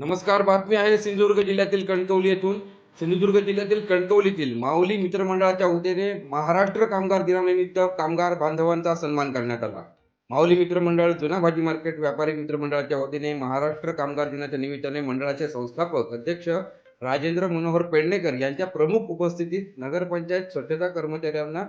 नमस्कार बातमी आहे सिंधुदुर्ग जिल्ह्यातील कणकवली येथून. सिंधुदुर्ग जिल्ह्यातील कणकवलीतील माऊली मित्रमंडळाच्या वतीने महाराष्ट्र कामगार दिनानिमित्त कामगार बांधवांचा सन्मान करण्यात आला. माऊली मित्रमंडळ जुना भाजी मार्केट व्यापारी मित्रमंडळाच्या वतीने महाराष्ट्र कामगार दिनाच्या निमित्ताने मंडळाचे संस्थापक अध्यक्ष राजेंद्र मनोहर पेडणेकर यांच्या प्रमुख उपस्थितीत नगरपंचायत स्वच्छता कर्मचाऱ्यांना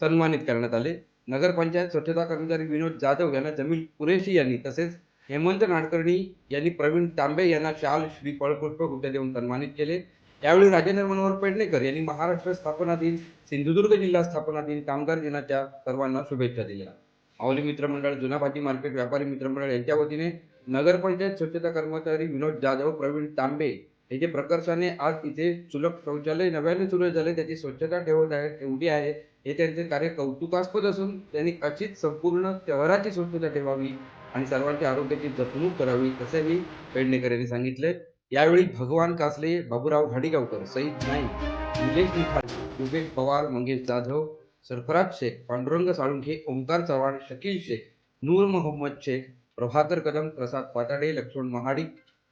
सन्मानित करण्यात आले. नगरपंचायत स्वच्छता कर्मचारी विनोद जाधव यांना जमील कुरेशी यांनी तसेच हेमंत नाडकर्णी यांनी प्रवीण तांबे यांना शाल श्रीफळ पुष्पगुच्छ देऊन सन्मानित केले. यावेळी राजेंद्र मनोहर पेडणेकर यांनी महाराष्ट्र स्थापना दिन सिंधुदुर्ग जिल्हा स्थापना दिन कामगार दिनाच्या सर्वांना शुभेच्छा दिल्या. माऊली मित्रमंडळ जुना भाजी मार्केट व्यापारी मित्रमंडळ यांच्या वतीने नगरपंचायत स्वच्छता कर्मचारी विनोद जाधव प्रवीण तांबे याचे प्रकर्षाने आज इथे सुलभ शौचालय नव्याने सुरू झाले. त्याची स्वच्छता ठेवत आहे ठेवली आहे. हे त्यांचे कार्य कौतुकास्पद असून त्यांनी अशीच संपूर्ण शहराची स्वच्छता ठेवावी. आणि सर्वांच्या आरोग्याची जपणूक करावी असेही पेडणेकर यांनी सांगितले. यावेळी भगवान कासले बाबूराव घाडीगावकर सईद नाईक निलेश निखाल युगेश पवार मंगेश जाधव सरफराज शेख पांडुरंग साळुंखे ओंकार चव्हाण शकील शेख नूर मोहम्मद शेख प्रभाकर कदम प्रसाद पाताडे लक्ष्मण महाडिक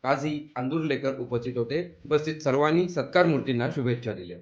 काझी आंदुर्लेकर उपस्थित होते. उपस्थित सर्वांनी सत्कार मूर्तींना शुभेच्छा दिल्या.